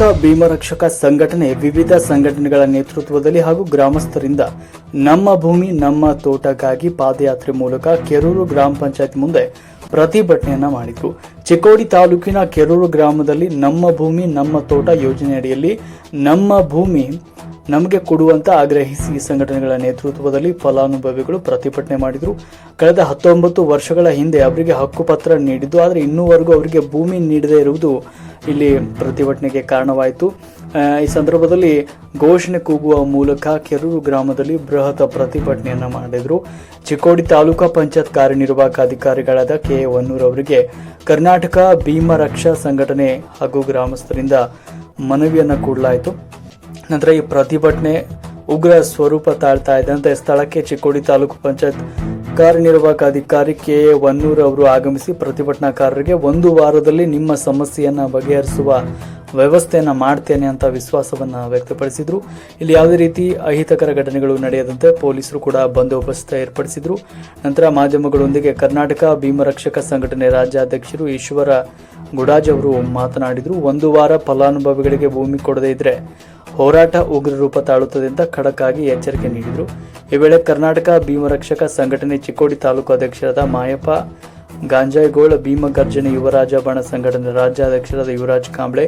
ಕರ್ನಾಟಕ ಭೀಮರಕ್ಷಕ ಸಂಘಟನೆ ವಿವಿಧ ಸಂಘಟನೆಗಳ ನೇತೃತ್ವದಲ್ಲಿ ಹಾಗೂ ಗ್ರಾಮಸ್ಥರಿಂದ ನಮ್ಮ ಭೂಮಿ, ನಮ್ಮ ತೋಟಕ್ಕಾಗಿ ಪಾದಯಾತ್ರೆ ಮೂಲಕ ಕೆರೂರು ಗ್ರಾಮ ಪಂಚಾಯತ್ ಮುಂದೆ ಪ್ರತಿಭಟನೆಯನ್ನ ಮಾಡಿದ್ರು ಚಿಕ್ಕೋಡಿ ತಾಲೂಕಿನ ಕೆರೂರು ಗ್ರಾಮದಲ್ಲಿ ನಮ್ಮ ಭೂಮಿ, ನಮ್ಮ ತೋಟ ಯೋಜನೆಯಡಿಯಲ್ಲಿ ನಮ್ಮ ಭೂಮಿ ನಮಗೆ ಕೊಡುವಂತ ಆಗ್ರಹಿಸಿ ಈ ಸಂಘಟನೆಗಳ ನೇತೃತ್ವದಲ್ಲಿ ಫಲಾನುಭವಿಗಳು ಪ್ರತಿಭಟನೆ ಮಾಡಿದರು. ಕಳೆದ ಹತ್ತೊಂಬತ್ತು ವರ್ಷಗಳ ಹಿಂದೆ ಅವರಿಗೆ ಹಕ್ಕುಪತ್ರ ನೀಡಿದ್ದು, ಆದರೆ ಇನ್ನೂವರೆಗೂ ಅವರಿಗೆ ಭೂಮಿ ನೀಡದೇ ಇರುವುದು ಇಲ್ಲಿ ಪ್ರತಿಭಟನೆಗೆ ಕಾರಣವಾಯಿತು. ಈ ಸಂದರ್ಭದಲ್ಲಿ ಘೋಷಣೆ ಕೂಗುವ ಮೂಲಕ ಕೆರೂರು ಗ್ರಾಮದಲ್ಲಿ ಬೃಹತ್ ಪ್ರತಿಭಟನೆಯನ್ನು ಮಾಡಿದರು. ಚಿಕ್ಕೋಡಿ ತಾಲೂಕಾ ಪಂಚಾಯತ್ ಕಾರ್ಯನಿರ್ವಾಹಕ ಅಧಿಕಾರಿಗಳಾದ ಕೆ ವನ್ನೂರ್ ಅವರಿಗೆ ಕರ್ನಾಟಕ ಭೀಮ ರಕ್ಷಾ ಸಂಘಟನೆ ಹಾಗೂ ಗ್ರಾಮಸ್ಥರಿಂದ ಮನವಿಯನ್ನು ಕೊಡಲಾಯಿತು. ನಂತರ ಈ ಪ್ರತಿಭಟನೆ ಉಗ್ರ ಸ್ವರೂಪ ತಾಳ್ತಾ ಇದ್ದಂತೆ ಸ್ಥಳಕ್ಕೆ ಚಿಕ್ಕೋಡಿ ತಾಲೂಕು ಪಂಚಾಯತ್ ಕಾರ್ಯನಿರ್ವಾಹಕ ಅಧಿಕಾರಿ ಕೆ ಎ ವನ್ನೂರ್ ಅವರು ಆಗಮಿಸಿ ಪ್ರತಿಭಟನಾಕಾರರಿಗೆ ಒಂದು ವಾರದಲ್ಲಿ ನಿಮ್ಮ ಸಮಸ್ಯೆಯನ್ನು ಬಗೆಹರಿಸುವ ವ್ಯವಸ್ಥೆಯನ್ನ ಮಾಡ್ತೇನೆ ಅಂತ ವಿಶ್ವಾಸವನ್ನು ವ್ಯಕ್ತಪಡಿಸಿದರು. ಇಲ್ಲಿ ಯಾವುದೇ ರೀತಿ ಅಹಿತಕರ ಘಟನೆಗಳು ನಡೆಯದಂತೆ ಪೊಲೀಸರು ಕೂಡ ಬಂದೋಬಸ್ತ್ ಏರ್ಪಡಿಸಿದರು. ನಂತರ ಮಾಧ್ಯಮಗಳೊಂದಿಗೆ ಕರ್ನಾಟಕ ಭೀಮರಕ್ಷಕ ಸಂಘಟನೆ ರಾಜ್ಯಾಧ್ಯಕ್ಷರು ಈಶ್ವರ ಗುಡಾಜ್ ಅವರು ಮಾತನಾಡಿದರು. ಒಂದು ವಾರ ಫಲಾನುಭವಿಗಳಿಗೆ ಭೂಮಿ ಕೊಡದೇ ಇದ್ರೆ ಹೋರಾಟ ಉಗ್ರ ರೂಪ ತಾಳುತ್ತದೆ ಅಂತ ಖಡಕ್ ಆಗಿ ಎಚ್ಚರಿಕೆ ನೀಡಿದರು. ಈ ವೇಳೆ ಕರ್ನಾಟಕ ಭೀಮರಕ್ಷಕ ಸಂಘಟನೆ ಚಿಕ್ಕೋಡಿ ತಾಲೂಕು ಅಧ್ಯಕ್ಷರಾದ ಮಾಯಪ್ಪ ಗಾಂಜಾಯ್ಗೋಳ ಭೀಮಗರ್ಜನೆ ಯುವರಾಜ ಬಣ ಸಂಘಟನೆ ರಾಜ್ಯಾಧ್ಯಕ್ಷರಾದ ಯುವರಾಜ್ ಕಾಂಬ್ಳೆ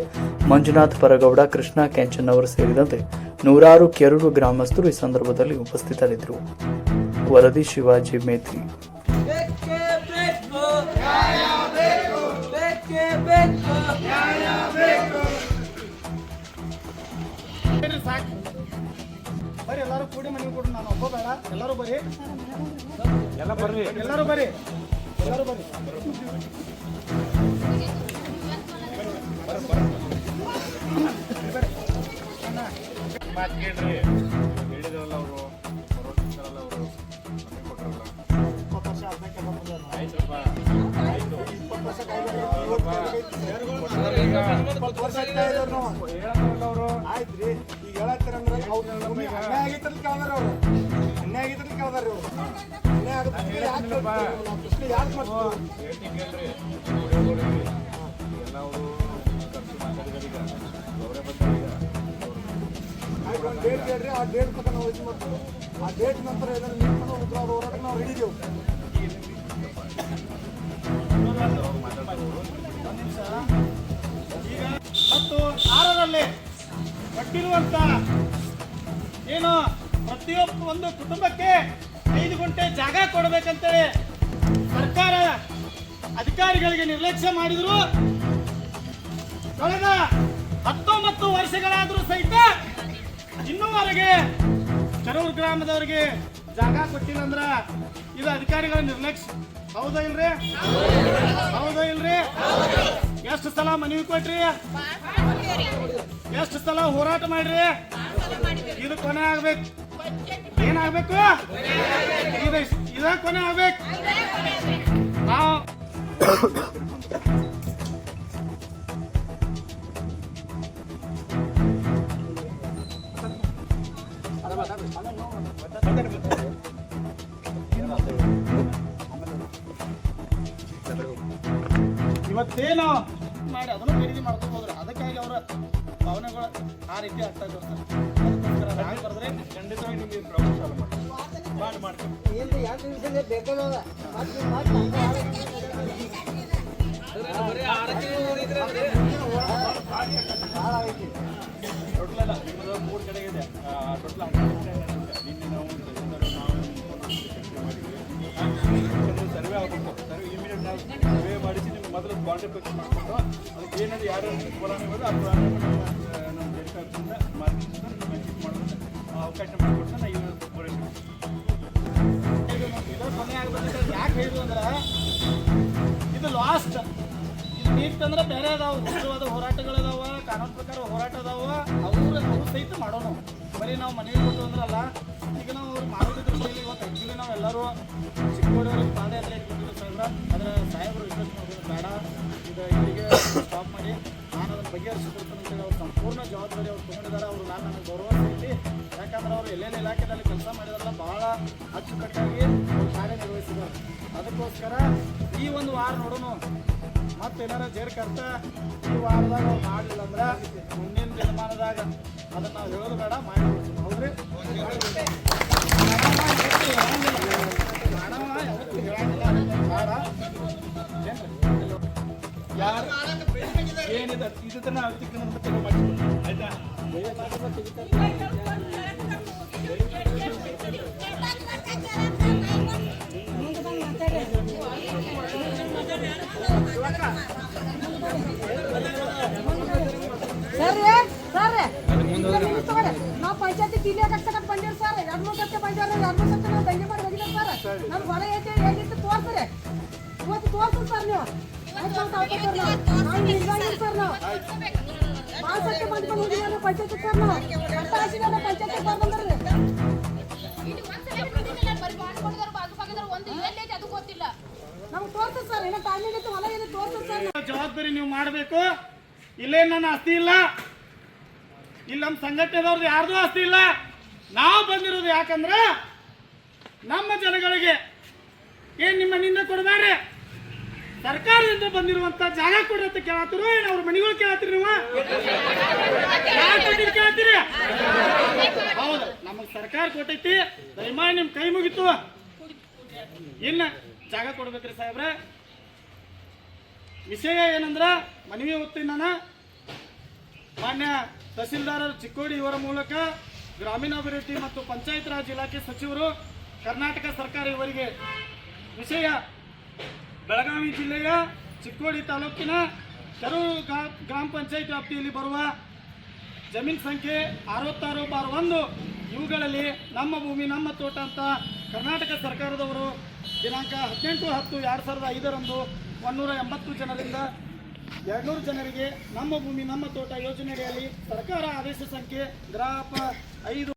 ಮಂಜುನಾಥ್ ಪರಗೌಡ ಕೃಷ್ಣ ಕೆಂಚನ್ ಅವರು ಸೇರಿದಂತೆ ನೂರಾರು ಕೆರೂರು ಗ್ರಾಮಸ್ಥರು ಈ ಸಂದರ್ಭದಲ್ಲಿ ಉಪಸ್ಥಿತರಿದ್ದರು. ವರದಿ ಶಿವಾಜಿ ಮೇತ್ರಿ. ಬರ್ರಿ ಎಲ್ಲರೂ ಕೂಡಿ ಮನೆಗೆ ಕೊಡು ನಾನು ಒಬ್ಬ ಬೇಡ. ಎಲ್ಲರೂ ಬರ್ರಿ. ಎಲ್ಲ ಬರ್ರಿ ಎಲ್ಲರೂ ಬರ್ರಿ ಎಲ್ಲರೂ ಬರ್ರಿ. ಮಾತು ಕೇಳ್ರಿ ಹೇಳಿದ್ರಲ್ಲ ಅವರು ಬರೋದಿಲ್ಲ ಅವರು ನಮಗೆ ಕೊಟ್ಟರಲ್ಲ ಇಪ್ಪತ್ತು ಬಂದವ್ರು. ಆಯ್ತಪ್ಪ ಆಯ್ತು ಇಪ್ಪತ್ತು ವರ್ಷ ಅವರು ಆಯ್ತ್ರಿ ಈಗ ಹೇಳತ್ತೀರಂದ್ರೆ ಅವ್ರು ಅನ್ಯಾಯ ಕೇಳ್ದಾರ ಅವ್ರು ಅನ್ಯಾಯ ಯಾಕೆ ಒಂದು ಡೇಟ್ ಆ ಡೇಟ್ ನಾವು ಆ ಡೇಟ್ ನಂತರ ನಾವು ಮತ್ತು ಆರರಲ್ಲಿ ಕಟ್ಟಿರುವಂತ ಏನು ಪ್ರತಿಯೊಬ್ಬ ಒಂದು ಕುಟುಂಬಕ್ಕೆ ಐದು ಗುಂಟೆ ಜಾಗ ಕೊಡಬೇಕಂತೇಳಿ ಸರ್ಕಾರ ಅಧಿಕಾರಿಗಳಿಗೆ ನಿರ್ಲಕ್ಷ್ಯ ಮಾಡಿದ್ರು. ಕಳೆದ ಹತ್ತೊಂಬತ್ತು ವರ್ಷಗಳಾದರೂ ಸಹಿತ ಇನ್ನೂವರೆಗೆ ಕರೂರು ಗ್ರಾಮದವರಿಗೆ ಜಾಗ ಕೊಟ್ಟಿಲ್ಲ ಅಂದ್ರ ಇದು ಅಧಿಕಾರಿಗಳ ನಿರ್ಲಕ್ಷ್ಯ. ಹೌದಾ ಇಲ್ರಿ? ಹೌದಾ ಇಲ್ರಿ? ಎಷ್ಟು ಸಲ ಮನವಿ ಕೊಟ್ರಿ? ಎಷ್ಟು ಸಲ ಹೋರಾಟ ಮಾಡ್ರಿ? ಇದು ಕೊನೆ ಆಗ್ಬೇಕು. ಏನಾಗ್ಬೇಕು? ಇದು, ಇದ ಕೊನೆ ಆಗ್ಬೇಕು. ನಾವು ಇವತ್ತೇನು ಮಾಡಿ ಅದನ್ನು ಖರೀದಿ ಮಾಡ್ಕೊಂಡು ಹೋದ್ರೆ ಅದಕ್ಕಾಗಿ ಅವರ ಭಾವನೆಗಳು ಆ ರೀತಿ ಆಗ್ತಾ ಮೂರು ಕಡೆ ಇದೆ ನಿನ್ನೆ ನಾವು ಸರ್ವೆ ಆಗಬೇಕು ಸರ್ವೆ ಇಮಿಡಿಯೇಟ್ ನಾವು ಸರ್ವೆ ಮಾಡಿಸಿ ನಿಮ್ಗೆ ಮೊದಲು ಬಾಂಡ್ ಫಿಕ್ಸ್ ಮಾಡಿಕೊಂಡು ಅದಕ್ಕೆ ಏನಾದ್ರು ಯಾರು ಫಲಾನುಭವಿ ಆ ಫಲಾನುಭವಿ ನಮ್ಮ ಜೆಡಿಕಾದಿಂದ ಮಾರ್ಕೆಟಿಂದ ಮಾಡೋದು ಅವಕಾಶ ಮಾಡಿಕೊಟ್ಟು ನಾವು ಇವಾಗ ಕೊನೆ ಆಗ್ಬೇಕಂತ ಯಾಕೆ ಹೇಳಿದ್ರು ಅಂದ್ರೆ ಇದು ಲಾಸ್ಟ್ ನೀಟ್ ಅಂದ್ರೆ ಬೇರೆ ಅದಾವ ಉಗ್ರವಾದ ಹೋರಾಟಗಳದಾವ, ಕಾನೂನು ಪ್ರಕಾರ ಹೋರಾಟ ಅದಾವ, ಅವ್ರು ಅವ್ರು ಸಹಿತ ಮಾಡೋಣ ಬರೀ ನಾವು ಮನೆಗೆ ಕೊಟ್ಟು ಅಂದ್ರಲ್ಲ, ಈಗ ನಾವು ಅವ್ರು ಮಾಡೋದಿದ್ರ ಶೈಲಿ ಇವತ್ತು ಆ್ಯಕ್ಚುಲಿ ನಾವು ಎಲ್ಲರೂ ಚಿಕ್ಕೋಡವ್ರಿಗೆ ಪಾದಯಾತ್ರೆ ಇಟ್ಕೊಂಡಿದ್ದು ಸಾಹೇಬ್ರ. ಅದರ ಸಾಹೇಬರು ಮಾಡೋದು ಬೇಡ. ಇದು ಇಲ್ಲಿಗೆ ಸ್ಟಾಪ್ ಮಾಡಿ, ನಾನು ಅದನ್ನು ಬಗೆಹರಿಸಿಕೊಡ್ತೀನಿ ಅವ್ರು ಸಂಪೂರ್ಣ ಜವಾಬ್ದಾರಿ ಅವ್ರು ತೊಗೊಂಡಿದ್ದಾರೆ. ಅವರು ನಾನು ನನಗೆ ಗೌರವ ಸಿಗಲಿ ಯಾಕಂದ್ರೆ ಅವರು ಎಲ್ಲೆಲ್ಲಿ ಇಲಾಖೆದಲ್ಲಿ ಕೆಲಸ ಮಾಡಿದಾರಲ್ಲ ಭಾಳ ಅಚ್ಚುಕಟ್ಟಾಗಿ ಅವ್ರು ಕಾರ್ಯನಿರ್ವಹಿಸಿದ್ದಾರೆ ಅದಕ್ಕೋಸ್ಕರ ಈ ಒಂದು ವಾರ ನೋಡೋಣ ಮತ್ತೆ ಏನಾರ ಜೇರ್ ಕರ್ತ ಈ ವಾರದಾಗ ಅವ್ರು ಮಾಡಲಿಲ್ಲ ಅಂದ್ರೆ ದಿನಮಾನದಾಗ ಅದನ್ನ ನಾವು ಹೇಳೋದು ಬೇಡ ಮಾಡಿ ಹೌದ್ರಿ? ಬೇಡ? ಯಾರು? ಏನಿದೆ? ಇದನ್ನ ಮಾಡ್ತೀವಿ ಆಯ್ತಾ? ಸರ್ರಿ ಸರ್ರಿ ನಾವು ಪಂಚಾಯತಿ ಕಿಲಿಯಾಗ ಕಟ್ಟಕ್ ಬಂದಿರ್ ಸರ್ ಎರಡ್ ಮೂರು ಕಟ್ಟೆ ಬಂದಿರ ಎರಡ್ ಮೂರು ಕಟ್ಟೆ ನಾವು ದಂಗೆ ಮಾಡಿ ಹೋಗಿಲ್ಲ ಸರ್ ನಮ್ಗೆ ಹೊರ ಐತೆ ಏನಿತ್ತು ತೋರ್ಸ್ರಿ ಇವತ್ತು ತೋರ್ಸ್ರಿ ಸರ್ ನೀವು ಆಯ್ತು ನಾವು ತಾವ್ಕೊತೀವಿ ನಾವು. ನಾವು ನಿರ್ವಾಹಿಸಿ ಸರ್ ನಾವು ಭಾಳ ಸತ್ಯ ಮಾಡ್ಕೊಂಡು ಹೋಗಿಲ್ಲ ಪಂಚಾಯತಿ ಸರ್ ನಾವು ಕಟ್ಟ ಹಾಸಿಗೆಲ್ಲ ಪಂಚಾಯತಿ ಬರ್ಬಂದ್ರಿ ಇದು ಜವಾಬ್ದಾರಿ ನೀವು ಮಾಡಬೇಕು. ಇಲ್ಲೇ ನನ್ನ ಆಸ್ತಿ ಇಲ್ಲ. ಇಲ್ಲಿ ನಮ್ಮ ಸಂಘಟನೆದವ್ರದ್ದು ಯಾರ್ದು ಆಸ್ತಿ ಇಲ್ಲ. ನಾವು ಬಂದಿರೋದು ಯಾಕಂದ್ರೆ ನಮ್ಮ ಜನಗಳಿಗೆ ಏನ್ ನಿಮ್ಮ ಮನೆಯಿಂದ ಕೊಡಬೇಡ್ರಿ ಸರ್ಕಾರದಿಂದ ಬಂದಿರುವಂತ ಜಾಗ ಕೊಡ್ರಿ ಅಂತ ಕೇಳತ್ತಿರು ಏನ್ ಅವ್ರ ಮನೆಗಳು ಕೇಳತ್ತೀರಿ ನೀವು? ಕೇಳತ್ತೀರಿ ಹೌದು, ನಮಗ್ ಸರ್ಕಾರ ಕೊಟ್ಟೈತಿ. ದಯಮಾಡಿ ನಿಮ್ ಕೈ ಮುಗಿತು. ಇನ್ನ ಜಾಗ ಕೊಡ್ಬೇಕ್ರಿ ಸಾಹೇಬ್ರೆ. ವಿಷಯ ಏನಂದ್ರ, ಮನವಿ ಒತ್ತಿನ ಮಾನ್ಯ ತಹಸೀಲ್ದಾರ್ ಚಿಕ್ಕೋಡಿ ಇವರ ಮೂಲಕ ಗ್ರಾಮೀಣಾಭಿವೃದ್ಧಿ ಮತ್ತು ಪಂಚಾಯತ್ ರಾಜ್ ಇಲಾಖೆ ಸಚಿವರು ಕರ್ನಾಟಕ ಸರ್ಕಾರ ಇವರಿಗೆ ವಿಷಯ. ಬೆಳಗಾವಿ ಜಿಲ್ಲೆಯ ಚಿಕ್ಕೋಡಿ ತಾಲೂಕಿನ ಕೆರೂರು ಗ್ರಾ- ಗ್ರಾಮ ಪಂಚಾಯತ್ ವ್ಯಾಪ್ತಿಯಲ್ಲಿ ಬರುವ ಜಮೀನ್ ಸಂಖ್ಯೆ ಅರವತ್ತಾರು ಬಾರ್ ಒಂದು. ಇವುಗಳಲ್ಲಿ ನಮ್ಮ ಭೂಮಿ, ನಮ್ಮ ತೋಟ ಅಂತ ಕರ್ನಾಟಕ ಸರ್ಕಾರದವರು ದಿನಾಂಕ ಹದಿನೆಂಟು ಹತ್ತು ಎರಡು ಸಾವಿರದ ಐದರಂದು ಒನ್ನೂರ ಎಂಬತ್ತು ಜನರಿಂದ ಎರಡ್ನೂರು ಜನರಿಗೆ ನಮ್ಮ ಭೂಮಿ ನಮ್ಮ ತೋಟ ಯೋಜನೆಯಡಿಯಲ್ಲಿ ಸರ್ಕಾರ ಆದೇಶ ಸಂಖ್ಯೆ ಗ್ರಾಪ ಐದು.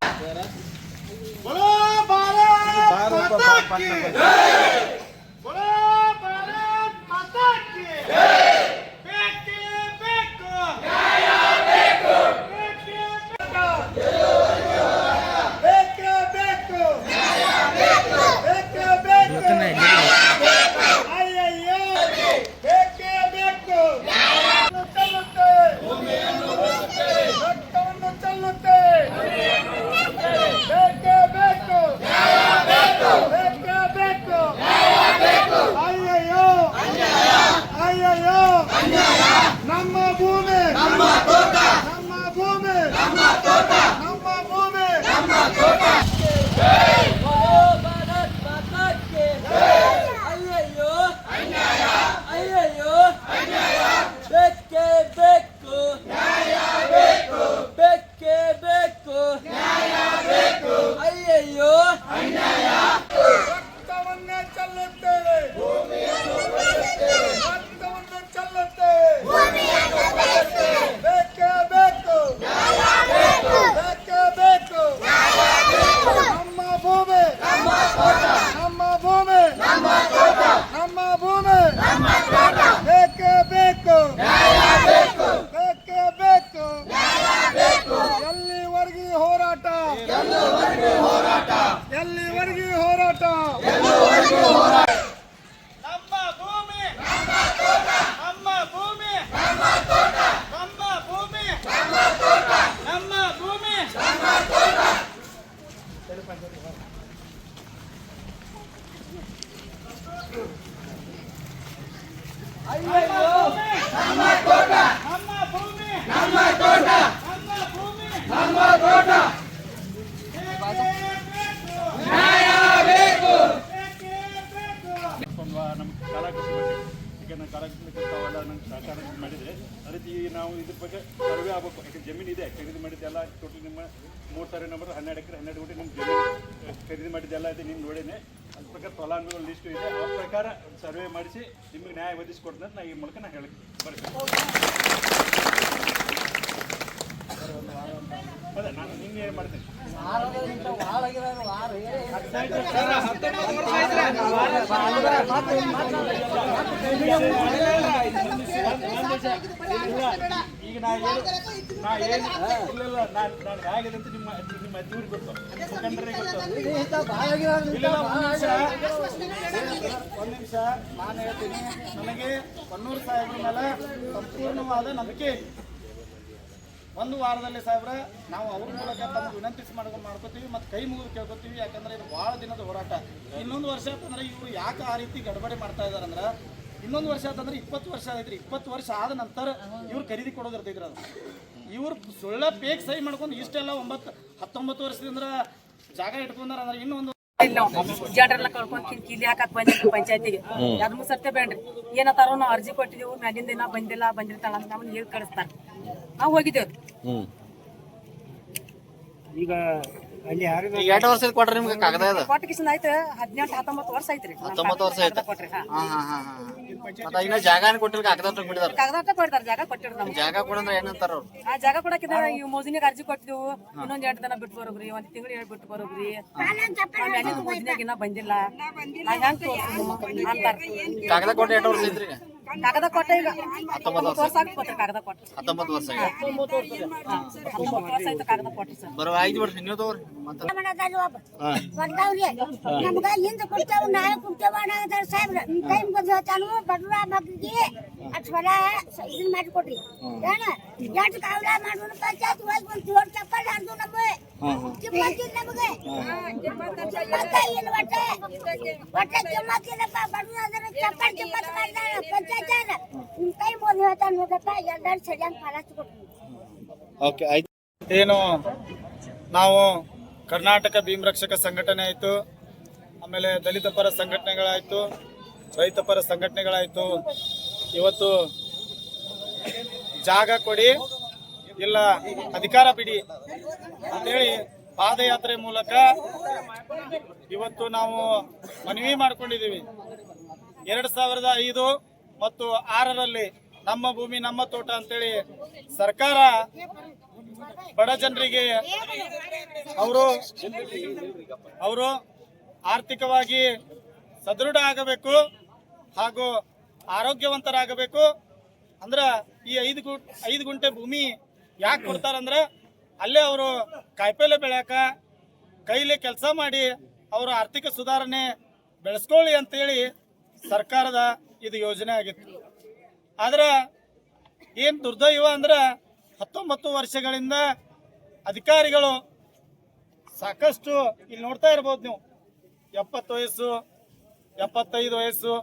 ಮಾಡಿದರೆ ಅದಕ್ಕೆ ಈ ನಾವು ಇದ್ರ ಬಗ್ಗೆ ಸರ್ವೆ ಆಗಬೇಕು. ಯಾಕೆ ಜಮೀನು ಇದೆ, ಖರೀದಿ ಮಾಡಿದ್ದೆಲ್ಲ ಟೋಟಲ್ ನಿಮ್ಮ ಮೂರು ಸಾವಿರ ನಂಬರ್ ಹನ್ನೆರಡು ಎಕರೆ, ಹನ್ನೆರಡು ಕೋಟಿ ನಿಮ್ಮ ಜಮೀನು ಖರೀದಿ ಮಾಡಿದ್ದೆಲ್ಲ ಇದೆ ನಿಮ್ಮ ನೋಡೇನೆ. ಅದ್ರ ಪ್ರಕಾರ ಫಲಾನುಭವಿಗಳ ಲಿಸ್ಟ್ ಇದೆ. ಆ ಪ್ರಕಾರ ಸರ್ವೆ ಮಾಡಿಸಿ ನಿಮಗೆ ನ್ಯಾಯ ಒದಗಿಸ್ಕೊಡ್ತೀನಿ ಅಂತ ನಾ ಈ ಮೂಲಕ ನಾನು ಹೇಳಕ್ಕೆ ಬರ್ತೀನಿ. ಈಗ ನಾ ಏನು ಇಲ್ಲ ನಾನು ನಾನು ಹೇಗಿದೆ ಅಂತ ನಿಮ್ಮ ನಿಮ್ಮ ಅಜ್ಜಿಯವ್ರಿಗೆ ಗೊತ್ತು. ಮುಖಂಡರಿಗೆ ಗೊತ್ತು. ಒಂದು ನಿಮಿಷ ನಾನು ಹೇಳ್ತೀನಿ. ನನಗೆ ಹೊನ್ನೂರು ಸಾಹೇಬ್ರ ಮೇಲೆ ಸಂಪೂರ್ಣವಾದ ನಂಬಿಕೆ ಒಂದು ವಾರದಲ್ಲಿ ಸಾಹೇಬ್ರ ನಾವು ಅವ್ರ ಮೂಲಕ ತಮ್ಗೆ ವಿನಂತಿಸಿ ಮಾಡ್ಕೊಂಡು ಮಾಡ್ಕೋತೀವಿ ಮತ್ತು ಕೈ ಮುಗಿದು ಕೇಳ್ಕೊತೀವಿ. ಯಾಕಂದ್ರೆ ಇದು ಭಾಳ ದಿನದ ಹೋರಾಟ. ಇನ್ನೊಂದು ವರ್ಷ ಆಯ್ತಂದ್ರೆ ಇವರು ಯಾಕೆ ಆ ರೀತಿ ಗಡಬಡಿ ಮಾಡ್ತಾ ಇದಾರೆ ಅಂದ್ರೆ ಇನ್ನೊಂದು ವರ್ಷ ಆಯ್ತಂದ್ರೆ ಇಪ್ಪತ್ತು ವರ್ಷ ಆಯ್ತು ಇಪ್ಪತ್ತು ವರ್ಷ ಆದ ನಂತರ ಇವ್ರು ಖರೀದಿ ಕೊಡೋದು ಇರ್ತೈತ್ರಿ ಅದು. ಇವ್ರು ಸುಳ್ಳ ಪೇಕ್ ಸಹಿ ಮಾಡ್ಕೊಂಡು ಇಷ್ಟೆಲ್ಲ ಒಂಬತ್ತು ಹತ್ತೊಂಬತ್ತು ವರ್ಷದಿಂದ ಜಾಗ ಇಟ್ಕೊಂಡಾರ ಅಂದ್ರೆ ಇನ್ನೊಂದು ಇಲ್ಲ ಕಳ್ಕೊಂಡು ಕಳ್ಕೊಂಡ್ ಕಿಲ್ ಹಾಕಕ್ ಬಂದಿದ್ವಿ ಪಂಚಾಯತಿಗೆ. ಎರಡ್ ಮೂರ್ ಸರ್ತಿ ಬೇಡ್ರಿ. ಏನತ್ತಾರೋ ನಾವು ಅರ್ಜಿ ಕೊಟ್ಟಿದೀವಿ ಮ್ಯಾಲಿಂದ ದಿನ ಬಂದಿಲ್ಲ ಬಂದಿರ್ತಾಳ ಅಂತ ನಮ್ಮನ್ನ ಹೇಳಿ ಕಳಿಸ್ತಾರೆ. ನಾವು ಹೋಗಿದ್ದೇವೆ. ಈಗ ಎಷ್ಟು ವರ್ಷ ಕೊಟ್ರಿ ನಿಮ್ಗೆ ಕಾಗದ ಇದು ಕೊಟ್ಟ ಕಿಶನ್ ಆಯ್ತು ಹದಿನೆಂಟು ಹತ್ತೊಂಬತ್ತು ವರ್ಷ ಐತ್ರಿ ಹತ್ತೊಂಬತ್ತು ವರ್ಷ ಆಯ್ತು? ಕೊಟ್ರಿ ಹಾ ಹಾ ಹಾ ಹಾ. ಮತ್ತ ಇನ್ನ ಜಾಗನ ಕೊಟ್ಟಿಲ್ಲ ಕಾಗದ ಕೊಟ್ಟಿದ್ದಾರೆ. ಕಾಗದಾಟ ಕೊಡ್ತಾರ ಜಾಗ ಕೊಟ್ಟಿರ್ ನಮ್ಗೆ. ಜಾಗ ಕೊಡಂದ್ರೆ ಏನಂತಾರ ಅವ್ರು? ಆ ಜಾಗ ಕೊಡಕ್ಕಿದ ಈ ಮೋಜಿನಾಗ ಅರ್ಜಿ ಕೊಟ್ಟಿದ್ವು. ಇನ್ನೊಂದ್ ಎಂಟು ದಿನ ಬಿಟ್ಟು ಬರೋಗ್ರಿ ಒಂದ್ ತಿಂಗಳು ಹೇಳಿ ಬಿಟ್ಟು ಬರೋಗ್ರಿ ಮೋಜಿನಾಗ ಇನ್ನ ಬಂದಿಲ್ಲ. ಹೆಂಗ್ ಅಂತಾರ. ಕಾಗದ ಕೊಟ್ಟು ಎಂಟು ವರ್ಷ ಐತ್ರಿ? ಈಗ ಕಾಗದ ಕೊಟ್ಟ ಈಗ ಹತ್ತೊಂಬತ್ತು ವರ್ಷ. ಆಗ್ಬಿಟ್ರಿ ಕಾಗದ ಕೊಟ್ಟು ಹತ್ತೊಂಬತ್ತು ವರ್ಷ ಹತ್ತೊಂಬತ್ತು ವರ್ಷ. ಆಯ್ತು ಕಾಗದ ಕೊಟ್ಟು ಸರ್. ಬರೋ ಐದು ವರ್ಷ ನೀವು ತಗೋರಿ ನಮ್ಗ ಹಿಂದ ಕೊಡ್ತೇವ ನಾಳೆ ಕೊಡ್ತೇವ ಅನ್ನೋದಾರ ಸಾಹೇಬ್ರ. ಟೈಮ್ ಬಂದ್ ಹೇಳ್ತಾನು ಬಡ್ರ ಮಗ್ಳಿಗೆ ಅಟ್ ಹೊಲ ಸ- ಇದನ್ ಮಾಡಿಕೊಡ್ರಿ ಏನ ಎಷ್ಟು ಕಾವಲ ಮಾಡೋಣ ಪಂಚಾಯತ್ ಹೋಗಿ ಒಂದು ಜೋಡ್ ಚಪ್ಪಲ್ ಹರ್ದು ನಮ್ಮ ಕಿಮ್ಮತ್ತಿಲ್ಲ ನಮಗೆ ಕಿಮ್ಮತ್ತ ಇಲ್ಲ ಒಟ್ಟೆ ಒಟ್ಟೆ ಕಿಮ್ಮತ್ತಿಲ್ಲಪ್ಪ ಬಡ್ರ ಅದರ ಚಪ್ಪಲ್ ಕಿಮ್ಮತ್ ಮಾಡಿದಾರ ಪಂಚಾಯತ್ ನಿಮ್ ಕೈ ಬಂದ್ ಹೇಳ್ತಾನ ನೋಡಪ್ಪ ಎಲ್ಲಾರು ಸರಿಯಾಗಿ ಫಲ ಕೊಡ್ರಿ ಓಕೆ ಆಯ್ತು ಏನು ನಾವು ಕರ್ನಾಟಕ ಭೀಮ್ ರಕ್ಷಕ ಸಂಘಟನೆ ಆಯಿತು ಆಮೇಲೆ ದಲಿತ ಪರ ಸಂಘಟನೆಗಳಾಯಿತು ರೈತ ಪರ ಸಂಘಟನೆಗಳಾಯಿತು. ಇವತ್ತು ಜಾಗ ಕೊಡಿ, ಇಲ್ಲ ಅಧಿಕಾರ ಬಿಡಿ ಅಂತೇಳಿ ಪಾದಯಾತ್ರೆ ಮೂಲಕ ಇವತ್ತು ನಾವು ಮನವಿ ಮಾಡಿಕೊಂಡಿದ್ದೀವಿ. ಎರಡು ಸಾವಿರದ ಐದು ಮತ್ತು ಆರರಲ್ಲಿ ನಮ್ಮ ಭೂಮಿ, ನಮ್ಮ ತೋಟ ಅಂತೇಳಿ ಸರ್ಕಾರ ಬಡ ಜನರಿಗೆ ಅವರು ಅವರು ಆರ್ಥಿಕವಾಗಿ ಸದೃಢ ಆಗಬೇಕು. ಹಾಗೂ ಆರೋಗ್ಯವಂತರಾಗಬೇಕು. ಅಂದ್ರ ಈ ಐದು ಗು, ಐದು ಗುಂಟೆ ಭೂಮಿ ಯಾಕೆ ಕೊಡ್ತಾರಂದ್ರೆ ಅಲ್ಲೇ ಅವರು ಕಾಯಿಪಲ್ಲೆ ಬೆಳ್ಯಾಕ, ಕೈಲಿ ಕೆಲಸ ಮಾಡಿ ಅವರ ಆರ್ಥಿಕ ಸುಧಾರಣೆ ಬೆಳೆಸ್ಕೊಳ್ಳಿ ಅಂತೇಳಿ ಸರ್ಕಾರದ ಇದು ಯೋಜನೆ ಆಗಿತ್ತು. ಆದ್ರೆ ಏನು ದುರ್ದೈವ ಅಂದ್ರೆ ಹತ್ತೊಂಬತ್ತು ವರ್ಷಗಳಿಂದ ಅಧಿಕಾರಿಗಳು ಸಾಕಷ್ಟು ಇಲ್ಲಿ ನೋಡ್ತಾ ಇರ್ಬೋದು ನೀವು. ಎಪ್ಪತ್ತು ವಯಸ್ಸು, ಎಪ್ಪತ್ತೈದು ವಯಸ್ಸು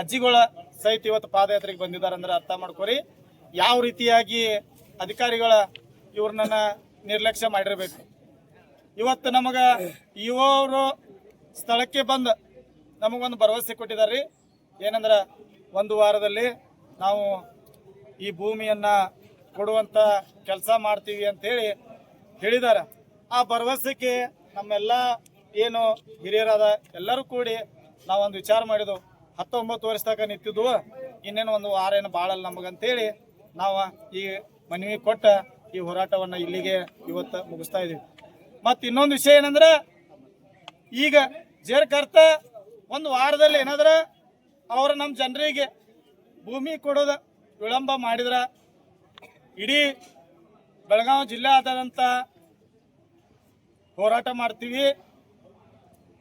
ಅಜ್ಜಿಗಳ ಸಹಿತ ಇವತ್ತು ಪಾದಯಾತ್ರೆಗೆ ಬಂದಿದ್ದಾರೆ ಅಂದ್ರೆ ಅರ್ಥ ಮಾಡ್ಕೊರಿ. ಯಾವ ರೀತಿಯಾಗಿ ಅಧಿಕಾರಿಗಳ ಇವ್ರನ್ನ ನಿರ್ಲಕ್ಷ್ಯ ಮಾಡಿರ್ಬೇಕು. ಇವತ್ತು ನಮಗ ಇವರು ಸ್ಥಳಕ್ಕೆ ಬಂದು ನಮಗೊಂದು ಭರವಸೆ ಕೊಟ್ಟಿದ್ದಾರೆ. ಏನಂದ್ರೆ ಒಂದು ವಾರದಲ್ಲಿ ನಾವು ಈ ಭೂಮಿಯನ್ನ ಕೊಡುವಂತ ಕೆಲಸ ಮಾಡ್ತೀವಿ ಅಂತೇಳಿ ಹೇಳಿದಾರ ಆ ಭರವಸೆಗೆ ನಮ್ಮೆಲ್ಲ ಏನು ಹಿರಿಯರಾದ ಎಲ್ಲರೂ ಕೂಡಿ ನಾವೊಂದು ವಿಚಾರ ಮಾಡಿದ್ವು. ಹತ್ತೊಂಬತ್ತು ವರ್ಷ ತನಕ ನಿಂತಿದ್ವು. ಇನ್ನೇನು ಒಂದು ವಾರ ಏನು ಬಾಳಲ್ಲ ನಮಗಂತೇಳಿ ನಾವು ಈ ಮನವಿ ಕೊಟ್ಟ ಈ ಹೋರಾಟವನ್ನು ಇಲ್ಲಿಗೆ ಇವತ್ತು ಮುಗಿಸ್ತಾ ಇದ್ದೀವಿ ಮತ್ತು ಇನ್ನೊಂದು ವಿಷಯ ಏನಂದ್ರೆ, ಈಗ ಜೇರ್ಕರ್ತ ಒಂದು ವಾರದಲ್ಲಿ ಏನಾದ್ರೆ ಅವರು ನಮ್ಮ ಜನರಿಗೆ ಭೂಮಿ ಕೊಡೋದು ವಿಳಂಬ ಮಾಡಿದ್ರೆ, ಇಡೀ ಬೆಳಗಾವಿ ಜಿಲ್ಲೆ ಆದಂಥ ಹೋರಾಟ ಮಾಡ್ತೀವಿ.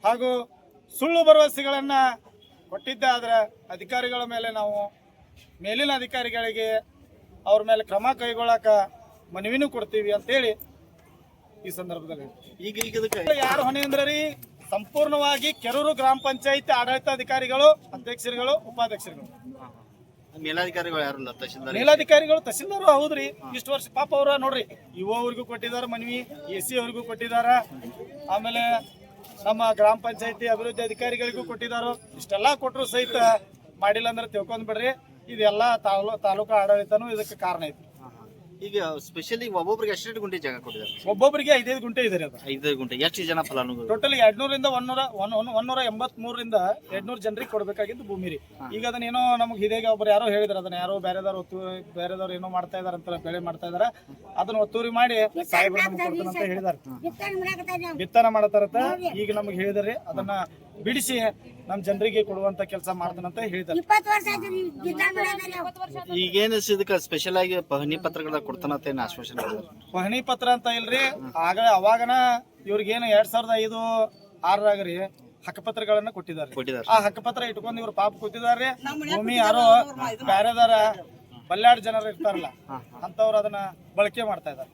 ಹಾಗೂ ಸುಳ್ಳು ಭರವಸೆಗಳನ್ನು ಕೊಟ್ಟಿದ್ದೆ ಆದರೆ ಅಧಿಕಾರಿಗಳ ಮೇಲೆ ನಾವು ಮೇಲಿನ ಅಧಿಕಾರಿಗಳಿಗೆ ಅವ್ರ ಮೇಲೆ ಕ್ರಮ ಕೈಗೊಳ್ಳಕ ಮನವಿನೂ ಕೊಡ್ತೀವಿ ಅಂತೇಳಿ ಈ ಸಂದರ್ಭದಲ್ಲಿ ಈಗ ಈಗ ಯಾರು ಹೊಣೆ ಅಂದ್ರೆ ರೀ ಸಂಪೂರ್ಣವಾಗಿ ಕೆರೂರು ಗ್ರಾಮ ಪಂಚಾಯತಿ ಆಡಳಿತಾಧಿಕಾರಿಗಳು ಅಧ್ಯಕ್ಷರುಗಳು ಉಪಾಧ್ಯಕ್ಷರುಗಳು. ಮೇಲಾಧಿಕಾರಿಗಳು ಯಾರು ತಹಶೀಲ್ದಾರ್ ಮೇಲಾಧಿಕಾರಿಗಳು ತಹಸೀಲ್ದಾರು ಹೌದ್ರಿ ಇಷ್ಟು ವರ್ಷ ಪಾಪ ಅವ್ರ ನೋಡ್ರಿ ಯುವ ಅವ್ರಿಗೂ ಕೊಟ್ಟಿದ್ದಾರೆ ಮನವಿ ಎ ಸಿ ಅವ್ರಿಗೂ ಕೊಟ್ಟಿದಾರ ಆಮೇಲೆ ನಮ್ಮ ಗ್ರಾಮ ಪಂಚಾಯತಿ ಅಭಿವೃದ್ಧಿ ಅಧಿಕಾರಿಗಳಿಗೂ ಕೊಟ್ಟಿದಾರು ಇಷ್ಟೆಲ್ಲ ಕೊಟ್ಟರು ಸಹಿತ ಮಾಡಿಲ್ಲ ಅಂದ್ರೆ ತಿಳ್ಕೊಂಡ್ಬಿಡ್ರಿ ಇದೆಲ್ಲ ತಾಲೂ ತಾಲೂಕು ಆಡಳಿತನೂ ಇದಕ್ಕೆ ಕಾರಣ ಐತಿ. ಈಗ ಸ್ಪೆಷಲಿ ಒಬ್ಬೊಬ್ರಿಗೆ ಎಷ್ಟೆಷ್ಟು ಗುಂಟೆ ಜಾಗ ಕೊಟ್ಟಿದ್ದಾರೆ? ಒಬ್ಬೊಬ್ಬರಿಗೆ ಐದೈದು ಗುಂಟೆ ಇದೆ ರೀ ಅದು. ಐದು ಗುಂಟೆ. ಎಷ್ಟು ಜನ ಫಲಾನುಭವಿ ಟೋಟಲ್ ಎರಡ್ನೂರಿಂದ ಒಂದೂರ ಒನ್ ಒನ್- ಒಂದೂರ ಎಂಬತ್ ಮೂರರಿಂದ ಎರಡ್ನೂರು ಜನರಿಗೆ ಕೊಡಬೇಕಾಗಿದ್ದು ಭೂಮಿ ರೀ. ಈಗ ಅದನ್ನ ಏನೋ ನಮ್ಗೆ ಹಿರಿಯಾಗಿ ಒಬ್ರು ಯಾರೋ ಹೇಳಿದ್ರು ಅದನ್ನ ಯಾರೋ ಬೇರೆದವ್ರು ಒತ್ತು ಬೇರೆದವ್ರು ಏನೋ ಮಾಡ್ತಾ ಇದಾರೆ ಅಂತ ಬೆಳೆ ಮಾಡ್ತಾ ಇದಾರೆ. ಅದನ್ನ ಒತ್ತೂರಿ ಮಾಡಿ ಸಾಹೇಬ್ರು ನಮ್ಗೆ ಕೊಡ್ತಾನಂತ ಹೇಳಿದಾರೆ. ಬಿತ್ತನೆ ಮಾಡತಾರತ್ತ ಈಗ ನಮ್ಗೆ ಹೇಳಿದಾರೆ ಅದನ್ನ ಬಿಡಿಸಿ ನಮ್ ಜನರಿಗೆ ಕೊಡುವಂತ ಕೆಲಸ ಮಾಡ್ತಾನಂತ ಹೇಳಿದಾರೆ ಇಪ್ಪತ್ತು ವರ್ಷ ಆಯ್ತು ರೀ ಬಿತ್ತನೆ ಮಾಡಕತ್ತಾರ ಈಗೇನು ಇದಕ್ಕೆ ಸ್ಪೆಷಲ್ ಆಗಿ ಪಹಣಿ ಪತ್ರಗಳ ಕೊಡ್ತಾನಂತ ಏನು ಆಶ್ವಾಸನೆ ಪಹಣಿ ಪತ್ರ ಅಂತ ಇಲ್ರಿ ಆಗ ಅವಾಗನ ಇವ್ರಿಗೇನು ಎರಡ್ ಸಾವಿರದ ಐದು ಆರರಾಗ ರೀ ಹಕ್ಕಪತ್ರಗಳನ್ನ ಕೊಟ್ಟಿದ್ದಾರೆ. ಕೊಟ್ಟಿದ್ದಾರೆ. ಆ ಹಕ್ಕಪತ್ರ ಇಟ್ಕೊಂಡು ಇವ್ರು ಪಾಪ ಕೂತಿದ್ದಾರೆ. ಭೂಮಿ ಯಾರೋ ಬ್ಯಾರೆದಾರ ಬಲ್ಯಾಡ್ ಜನರು ಇರ್ತಾರಲ್ಲ ಅಂತವ್ರು ಅದನ್ನ ಬಳಕೆ ಮಾಡ್ತಾ ಇದ್ದಾರೆ.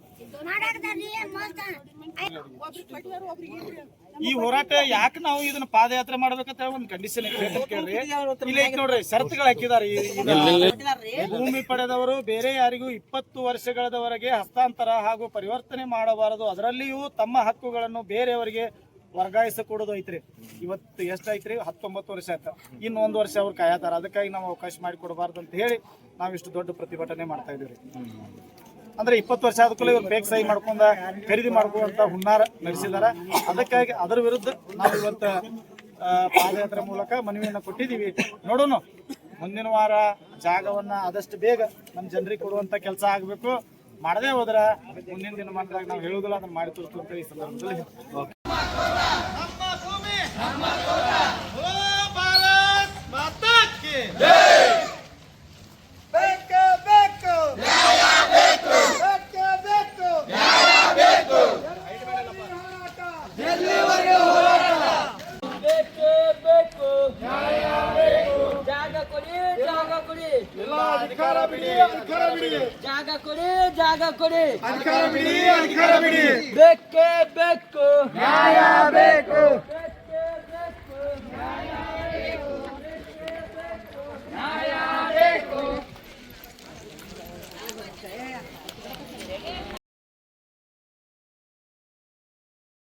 ಈ ಹೋರಾಟ ಯಾಕೆ ನಾವು ಇದನ್ನ ಪಾದಯಾತ್ರೆ ಮಾಡ್ಬೇಕಂತ ಒಂದು ಕಂಡೀಷನ್ ಕೇಳ್ರಿ. ಇಲ್ಲಿ ನೋಡ್ರಿ ಷರತ್ತುಗಳು ಹಾಕಿದ್ದಾರೆ ಭೂಮಿ ಪಡೆದವರು ಬೇರೆ ಯಾರಿಗೂ ಇಪ್ಪತ್ತು ವರ್ಷಗಳವರೆಗೆ ಹಸ್ತಾಂತರ ಹಾಗೂ ಪರಿವರ್ತನೆ ಮಾಡಬಾರದು. ಅದರಲ್ಲಿಯೂ ತಮ್ಮ ಹಕ್ಕುಗಳನ್ನು ಬೇರೆಯವರಿಗೆ ವರ್ಗಾಯಿಸಿಕೊಡೋದು ಐತ್ರಿ. ಇವತ್ತು ಎಷ್ಟು ಐತ್ರಿ? ಹತ್ತೊಂಬತ್ತು ವರ್ಷ ಆಯ್ತು. ಇನ್ನು ಒಂದು ವರ್ಷ ಅವ್ರು ಕಾಯತಾರ. ಅದಕ್ಕಾಗಿ ನಾವು ಅವಕಾಶ ಮಾಡಿ ಕೊಡಬಾರ್ದು ಅಂತ ಹೇಳಿ ನಾವು ಇಷ್ಟು ದೊಡ್ಡ ಪ್ರತಿಭಟನೆ ಮಾಡ್ತಾ ಇದೀವಿ ಅಂದ್ರೆ ಇಪ್ಪತ್ತು ವರ್ಷ ಆದ ಇವ್ರು ಬೇಗ ಸಹಿ ಮಾಡ್ಕೊಂಡ ಖರೀದಿ ಮಾಡ್ಕೊಂಡಂತ ಹುನ್ನಾರ ನಡೆಸಿದಾರ. ಅದಕ್ಕಾಗಿ ಅದರ ವಿರುದ್ಧ ನಾವು ಇವತ್ತು ಪಾದಯಾತ್ರೆ ಮೂಲಕ ಮನವಿಯನ್ನ ಕೊಟ್ಟಿದ್ದೀವಿ ನೋಡೋಣ. ಮುಂದಿನ ವಾರ ಜಾಗವನ್ನ ಆದಷ್ಟು ಬೇಗ ನಮ್ಮ ಜನರಿಗೆ ಕೊಡುವಂತ ಕೆಲಸ ಆಗಬೇಕು. ಮಾಡದೇ ಹೋದ್ರ ಮುಂದಿನ ದಿನಮಾನದಾಗ ನಾವು ಹೇಳುದಿಲ್ಲ, ಅದನ್ನ ಮಾಡಿ ತೋರಿಸ್ತು ಈ ಸಂದರ್ಭದಲ್ಲಿ ಹೇಳ್ತೀನಿ. ನಮ್ಮ ಭೂಮಿ ಓ ಭಾರತ್ ಮಾತಾ ಕಿ ಬೇಕೇ ಬೇಕು ಬೇಕೇ ಬೇಕು ಬೇಕೇ ಬೇಕು ಜಾಗ ಕೊಡಿ ಜಾಗ ಕೊಡಿ ಅಧಿಕಾರ ಬಿಡಿ ಅಧಿಕಾರ ಬಿಡಿ ಜಾಗ ಕೊಡಿ ಜಾಗ ಕೊಡಿ. ಅಧಿಕಾರ ಬಿಡಿ ಅಧಿಕಾರ ಬಿಡಿ. ಬೇಕೇ ಬೇಕು. ನ್ಯಾಯ ಬೇಕು.